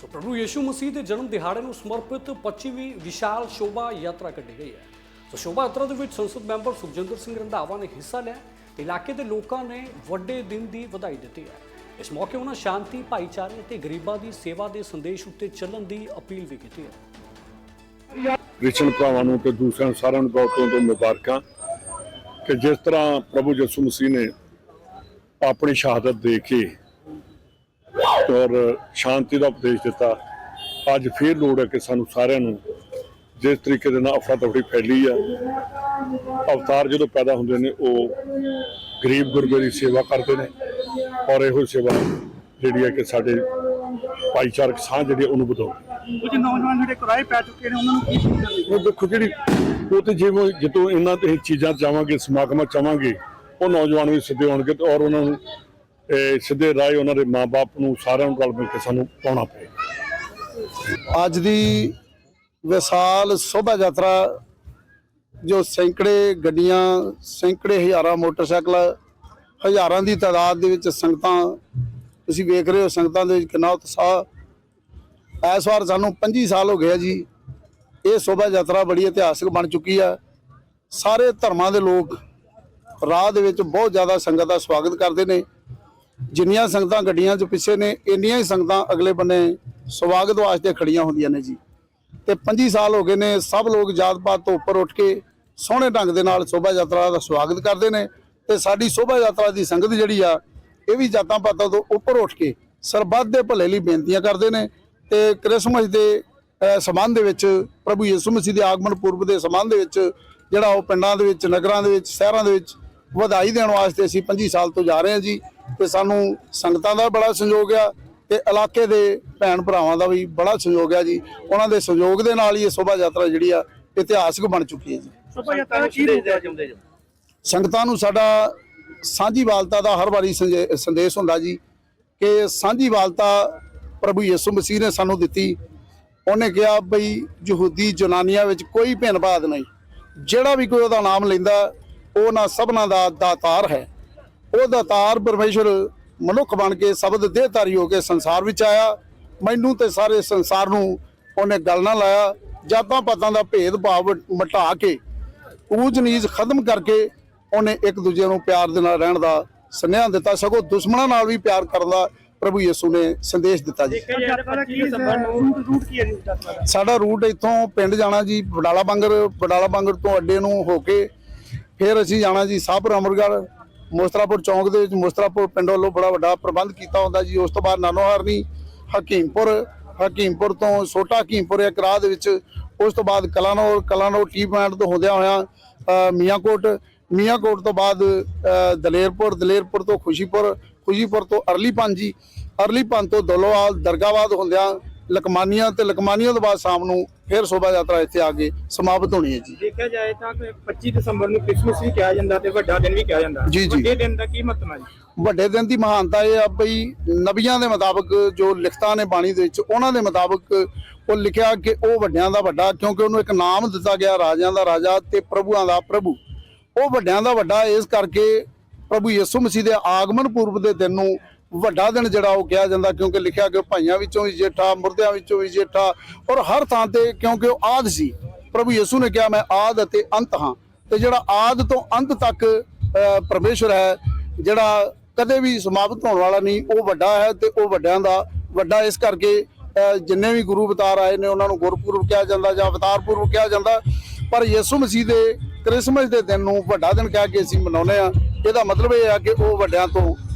ਸੋ ਪ੍ਰਭੂ ਯੀਸ਼ੂ ਮਸੀਹ ਦੇ ਜਨਮ ਦਿਹਾੜੇ ਨੂੰ ਸਮਰਪਿਤ 25ਵੀਂ ਵਿਸ਼ਾਲ ਸ਼ੋਭਾ ਯਾਤਰਾ ਕੱਢੀ ਗਈ ਹੈ। ਸੋ ਸ਼ੋਭਾ ਯਾਤਰਾ ਦੇ ਵਿੱਚ ਸੰਸਦ ਮੈਂਬਰ ਸੁਖਜਿੰਦਰ ਸਿੰਘ ਰੰਧਾਵਾ ਨੇ ਹਿੱਸਾ ਲਿਆ। ਇਲਾਕੇ ਦੇ ਲੋਕਾਂ ਨੇ ਵੱਡੇ ਦਿਨ ਦੀ ਵਧਾਈ ਦਿੱਤੀ ਹੈ। ਇਸ ਮੌਕੇ ਉਹਨਾਂ ਸ਼ਾਂਤੀ, ਭਾਈਚਾਰੇ ਅਤੇ ਗਰੀਬਾਂ ਦੀ ਸੇਵਾ ਦੇ ਸੰਦੇਸ਼ ਉੱਤੇ ਚੱਲਣ ਦੀ ਅਪੀਲ ਵੀ ਕੀਤੀ ਹੈ। ਕ੍ਰਿਸ਼ਨ ਭਰਾਵਾਂ ਨੂੰ ਤੇ ਦੂਸਰਿਆਂ ਸਾਰਿਆਂ ਨੂੰ ਬਹੁਤ ਤੋਂ ਮੁਬਾਰਕਾਂ ਕਿ ਜਿਸ ਤਰ੍ਹਾਂ ਪ੍ਰਭੂ ਯਿਸੂ ਮਸੀਹ ਨੇ ਆਪਣੀ ਸ਼ਹਾਦਤ ਦੇ ਕੇ ਔਰ ਸ਼ਾਂਤੀ ਦਾ ਉਪਦੇਸ਼ ਦਿੱਤਾ। ਅੱਜ ਫੇਰ ਲੋੜ ਹੈ ਕਿ ਸਾਨੂੰ ਸਾਰਿਆਂ ਨੂੰ ਜਿਸ ਤਰੀਕੇ ਦੇ ਨਾਲ ਅਫਰਾ ਤਫਰੀ ਫੈਲੀ ਆ ਅਵਤਾਰ ਜਦੋਂ ਪੈਦਾ ਹੁੰਦੇ ਨੇ ਉਹ ਗਰੀਬ ਗੁਰਬੇ ਦੀ ਸੇਵਾ ਕਰਦੇ ਨੇ ਔਰ ਇਹੋ ਸੇਵਾ ਜਿਹੜੀ ਹੈ ਕਿ ਸਾਡੇ ਭਾਈਚਾਰਕ ਸਾਂਝ ਜਿਹੜੀ ਉਹਨੂੰ ਵਧਾਉਂਦੀ ਕੁਝ ਨੌਜਵਾਨ ਜਿਹੜੇ ਕਿਰਾਏ ਪੈ ਚੁੱਕੇ ਨੇ ਉਹਨਾਂ ਨੂੰ ਕੀ ਉਹ ਦੇਖੋ ਜਿਹੜੀ ਉਹ ਤੇ ਜਿਵੇਂ ਜਦੋਂ ਇਹਨਾਂ ਤੇ ਚੀਜ਼ਾਂ ਚਾਵਾਂਗੇ ਸਮਾਗਮਾਂ ਚਾਵਾਂਗੇ ਉਹ ਨੌਜਵਾਨ ਵੀ ਸਿੱਧੇ ਹੋਣਗੇ ਤੇ ਔਰ ਉਹਨਾਂ ਨੂੰ ਸਿੱਧੇ ਰਾਏ ਉਹਨਾਂ ਦੇ ਮਾਪੇ ਨੂੰ ਸਾਰਿਆਂ ਨੂੰ ਗੱਲ ਮਿਲ ਕੇ ਸਾਨੂੰ ਪਾਉਣਾ ਪਏ ਅੱਜ ਦੀ ਵਿਸ਼ਾਲ ਸ਼ੋਭਾ ਯਾਤਰਾ, ਜੋ ਸੈਂਕੜੇ ਗੱਡੀਆਂ, ਸੈਂਕੜੇ ਹਜ਼ਾਰਾਂ ਮੋਟਰਸਾਈਕਲ, ਹਜ਼ਾਰਾਂ ਦੀ ਤਾਦਾਦ ਦੇ ਵਿੱਚ ਸੰਗਤਾਂ, ਤੁਸੀਂ ਵੇਖ ਰਹੇ ਹੋ ਸੰਗਤਾਂ ਦੇ ਵਿੱਚ ਕਿੰਨਾ ਉਤਸ਼ਾਹ। ਇਸ ਵਾਰ ਸਾਨੂੰ 25 ਸਾਲ ਹੋ ਗਏ ਜੀ, ਇਹ ਸ਼ੋਭਾ ਯਾਤਰਾ ਬੜੀ ਇਤਿਹਾਸਕ ਬਣ ਚੁੱਕੀ ਆ। ਸਾਰੇ ਧਰਮਾਂ ਦੇ ਲੋਕ ਰਾਹ ਦੇ ਵਿੱਚ ਬਹੁਤ ਜ਼ਿਆਦਾ ਸੰਗਤ ਦਾ ਸਵਾਗਤ ਕਰਦੇ ਨੇ। ਜਿੰਨੀਆਂ ਸੰਗਤਾਂ ਗੱਡੀਆਂ 'ਚ ਪਿੱਛੇ ਨੇ ਇੰਨੀਆਂ ਹੀ ਸੰਗਤਾਂ ਅਗਲੇ ਬੰਨੇ ਸਵਾਗਤ ਵਾਸਤੇ ਖੜੀਆਂ ਹੁੰਦੀਆਂ ਨੇ ਜੀ। ਤੇ 25 ਸਾਲ ਹੋ ਗਏ ਨੇ ਸਭ ਲੋਕ ਜਾਤ ਪਾਤ ਤੋਂ ਉੱਪਰ ਉੱਠ ਕੇ ਸੋਹਣੇ ਢੰਗ ਦੇ ਨਾਲ ਸ਼ੋਭਾ ਯਾਤਰਾ ਦਾ ਸਵਾਗਤ ਕਰਦੇ ਨੇ ਤੇ ਸਾਡੀ ਸ਼ੋਭਾ ਯਾਤਰਾ ਦੀ ਸੰਗਤ ਜਿਹੜੀ ਆ ਇਹ ਵੀ ਜਾਤਾਂ ਪਾਤਾਂ ਤੋਂ ਉੱਪਰ ਉੱਠ ਕੇ ਸਰਬੱਤ ਦੇ ਭਲੇ ਲਈ ਬੇਨਤੀਆਂ ਕਰਦੇ ਨੇ ਤੇ ਕ੍ਰਿਸਮਸ ਦੇ ਅਹ, ਸੰਬੰਧ ਦੇ ਵਿੱਚ ਪ੍ਰਭੂ ਯਿਸੂ ਮਸੀਹ ਦੇ ਆਗਮਨ ਪੁਰਬ ਦੇ ਸੰਬੰਧ ਦੇ ਵਿੱਚ ਜਿਹੜਾ ਉਹ ਪਿੰਡਾਂ ਦੇ ਵਿੱਚ ਨਗਰਾਂ ਦੇ ਵਿੱਚ ਸ਼ਹਿਰਾਂ ਦੇ ਵਿੱਚ ਵਧਾਈ ਦੇਣ ਵਾਸਤੇ ਅਸੀਂ 25 ਸਾਲ ਤੋਂ ਜਾ ਰਹੇ ਹਾਂ ਜੀ। ਤੇ ਸਾਨੂੰ ਸੰਗਤਾਂ ਦਾ ਬੜਾ ਸਹਿਯੋਗ ਆ ਤੇ ਇਲਾਕੇ ਦੇ ਭੈਣ ਭਰਾਵਾਂ ਦਾ ਵੀ ਬੜਾ ਸਹਿਯੋਗ ਆ ਜੀ। ਉਹਨਾਂ ਦੇ ਸਹਿਯੋਗ ਦੇ ਨਾਲ ਹੀ ਇਹ ਸ਼ੋਭਾ ਯਾਤਰਾ ਜਿਹੜੀ ਆ ਇਤਿਹਾਸਕ ਬਣ ਚੁੱਕੀ ਹੈ ਜੀ। ਸੁਪਾ ਯਾਤਰਾ ਕੀ ਰੂਪ ਹੈ? ਜੰਦੇ ਸੰਗਤਾਂ ਨੂੰ ਸਾਡਾ ਸਾਂਝੀਵਾਲਤਾ ਦਾ ਹਰ ਵਾਰੀ ਸੰਦੇਸ਼ ਹੁੰਦਾ ਜੀ ਕਿ ਸਾਂਝੀਵਾਲਤਾ ਪ੍ਰਭੂ ਯਿਸੂ ਮਸੀਹ ਨੇ ਸਾਨੂੰ ਦਿੱਤੀ। ਉਹਨੇ ਕਿਹਾ ਬਈ ਯਹੂਦੀ ਜਨਾਨੀਆਂ ਵਿੱਚ ਕੋਈ ਭਿੰਨਭਾਦ ਨਹੀਂ। ਜਿਹੜਾ ਵੀ ਕੋਈ ਉਹਦਾ ਨਾਮ ਲੈਂਦਾ ਉਹ ਨਾ ਸਭਨਾਂ ਦਾ ਦਾਤਾਰ ਹੈ। ਉਹ ਦਾਤਾਰ ਪਰਮੇਸ਼ਰ ਮਨੁੱਖ ਬਣ ਕੇ ਸ਼ਬਦ ਦੇਹਧਾਰੀ ਹੋ ਕੇ ਸੰਸਾਰ ਵਿੱਚ ਆਇਆ। ਮੈਨੂੰ ਤੇ ਸਾਰੇ ਸੰਸਾਰ ਨੂੰ ਉਹਨੇ ਗੱਲ ਨਾ ਲਾਇਆ। ਜਾਤਾਂ ਪਾਤਾਂ ਦਾ ਭੇਦ ਭਾਵ ਮਟਾ ਕੇ ਊਚ ਨੀਚ ਖਤਮ ਕਰਕੇ ਉਹਨੇ ਇੱਕ ਦੂਜੇ ਨੂੰ ਪਿਆਰ ਦੇ ਨਾਲ ਰਹਿਣ ਦਾ ਸੁਨੇਹਾ ਦਿੱਤਾ। ਸਗੋਂ ਦੁਸ਼ਮਣਾਂ ਨਾਲ ਵੀ ਪਿਆਰ ਕਰਨ ਦਾ ਪ੍ਰਭੂ ਯਿਸੂ ਨੇ ਸੰਦੇਸ਼ ਦਿੱਤਾ ਜੀ। ਸਾਡਾ ਰੂਟ ਇੱਥੋਂ ਪਿੰਡ ਜਾਣਾ ਜੀ ਬਡਾਲਾ ਬੰਗਰ ਬਡਾਲਾ ਬੰਗਰ ਤੋਂ ਅੱਡੇ ਨੂੰ ਹੋ ਕੇ ਫਿਰ ਅਸੀਂ ਜਾਣਾ ਜੀ ਸਾਹਪੁਰ ਅਮਰਗੜ੍ਹ। ਮੋਸਤਰਾਪੁਰ ਚੌਂਕ ਦੇ ਵਿੱਚ ਮੋਸਤਰਾਪੁਰ ਪਿੰਡ ਵੱਲੋਂ ਬੜਾ ਵੱਡਾ ਪ੍ਰਬੰਧ ਕੀਤਾ ਹੁੰਦਾ ਜੀ। ਉਸ ਤੋਂ ਬਾਅਦ ਨਾਨੋਹਾਰਨੀ, ਹਕੀਮਪੁਰ ਹਕੀਮਪੁਰ ਤੋਂ ਛੋਟਾ ਹਕੀਮਪੁਰ ਇੱਕ ਰਾਹ ਦੇ ਵਿੱਚ, ਉਸ ਤੋਂ ਬਾਅਦ ਕਲਾਨੌਰ ਕਲਾਨੌਰ ਟੀ ਪੁਆਇੰਟ ਤੋਂ ਹੁੰਦਿਆਂ ਹੋਇਆਂ ਮੀਆਂਕੋਟ ਮੀਆਂਕੋਟ ਤੋਂ ਬਾਅਦ ਦਲੇਰਪੁਰ ਦਲੇਰਪੁਰ ਤੋਂ ਖੁਸ਼ੀਪੁਰ ਖੁਸ਼ੀਪੁਰ ਤੋਂ ਅਰਲੀਪਨ ਜੀ। ਅਰਲੀਪਨ ਤੋਂ ਦਲੋਵਾਲ, ਦਰਗਾਬਾਦ ਹੁੰਦਿਆਂ ਲਕਮਾਨੀਆਂ ਤੇ ਲਕਮਾਨੀਆਂ ਤੋਂ ਬਾਅਦ ਸ਼ਾਮ ਨੂੰ ਫਿਰ ਸ਼ੋਭਾ ਯਾਤਰਾ ਇੱਥੇ ਆ ਕੇ ਸਮਾਪਤ ਹੋਣੀ ਹੈ ਜੀ। ਦੇਖਿਆ ਜਾਏ ਤਾਂ ਕਿ 25 ਦਸੰਬਰ ਨੂੰ ਕ੍ਰਿਸਮਸ ਵੀ ਕਿਹਾ ਜਾਂਦਾ ਤੇ ਵੱਡਾ ਦਿਨ ਵੀ ਕਿਹਾ ਜਾਂਦਾ। ਜੀ, ਜੀ। ਵੱਡੇ ਦਿਨ ਦਾ ਕੀ ਮਤਲਬ ਹੈ ਜੀ? ਵੱਡੇ ਦਿਨ ਦੀ ਮਹਾਨਤਾ ਇਹ ਆ ਬਈ ਨਬੀਆਂ ਦੇ ਮੁਤਾਬਕ ਜੋ ਲਿਖਤਾਂ ਨੇ ਬਾਣੀ ਦੇ ਵਿੱਚ ਉਹਨਾਂ ਦੇ ਮੁਤਾਬਕ ਉਹ ਲਿਖਿਆ ਕਿ ਉਹ ਵੱਡਿਆਂ ਦਾ ਵੱਡਾ ਕਿਉਂਕਿ ਉਹਨੂੰ ਇੱਕ ਨਾਮ ਦਿੱਤਾ ਗਿਆ ਰਾਜਿਆਂ ਦਾ ਰਾਜਾ ਤੇ ਪ੍ਰਭੂਆਂ ਦਾ ਪ੍ਰਭੂ। ਉਹ ਵੱਡਿਆਂ ਦਾ ਵੱਡਾ ਇਸ ਕਰਕੇ ਪ੍ਰਭੂ ਯਿਸੂ ਮਸੀਹ ਦੇ ਆਗਮਨ ਪੂਰਬ ਦੇ ਦਿਨ ਨੂੰ ਵੱਡਾ ਦਿਨ ਜਿਹੜਾ ਉਹ ਕਿਹਾ ਜਾਂਦਾ ਕਿਉਂਕਿ ਲਿਖਿਆ ਕਿ ਭਾਈਆਂ ਵਿੱਚੋਂ ਵੀ ਜੇਠਾ ਮੁਰਦਿਆਂ ਵਿੱਚੋਂ ਵੀ ਜੇਠਾ ਔਰ ਹਰ ਥਾਂ ਤੇ ਕਿਉਂਕਿ ਉਹ ਆਦ ਸੀ। ਪ੍ਰਭੂ ਯਿਸੂ ਨੇ ਕਿਹਾ ਮੈਂ ਆਦ ਅਤੇ ਅੰਤ ਹਾਂ। ਤੇ ਜਿਹੜਾ ਆਦ ਤੋਂ ਅੰਤ ਤੱਕ ਅਹ, ਪਰਮੇਸ਼ਰ ਹੈ ਜਿਹੜਾ ਕਦੇ ਵੀ ਸਮਾਪਤ ਹੋਣ ਵਾਲਾ ਨਹੀਂ ਉਹ ਵੱਡਾ ਹੈ ਤੇ ਉਹ ਵੱਡਿਆਂ ਦਾ ਵੱਡਾ ਇਸ ਕਰਕੇ ਜਿੰਨੇ ਵੀ ਗੁਰੂ ਅਵਤਾਰ ਆਏ ਨੇ ਉਹਨਾਂ ਨੂੰ ਗੁਰਪੁਰਬ ਕਿਹਾ ਜਾਂਦਾ ਜਾਂ ਅਵਤਾਰ ਪੁਰਬ ਕਿਹਾ ਜਾਂਦਾ। ਪਰ ਯਿਸੂ ਮਸੀਹ ਦੇ ਕ੍ਰਿਸਮਸ ਦੇ ਦਿਨ ਨੂੰ ਵੱਡਾ ਦਿਨ ਕਹਿ ਕੇ ਅਸੀਂ ਮਨਾਉਂਦੇ ਆ ਇਹਦਾ ਮਤਲਬ ਇਹ ਆ ਕਿ ਉਹ ਵੱਡਿਆਂ ਤੋਂ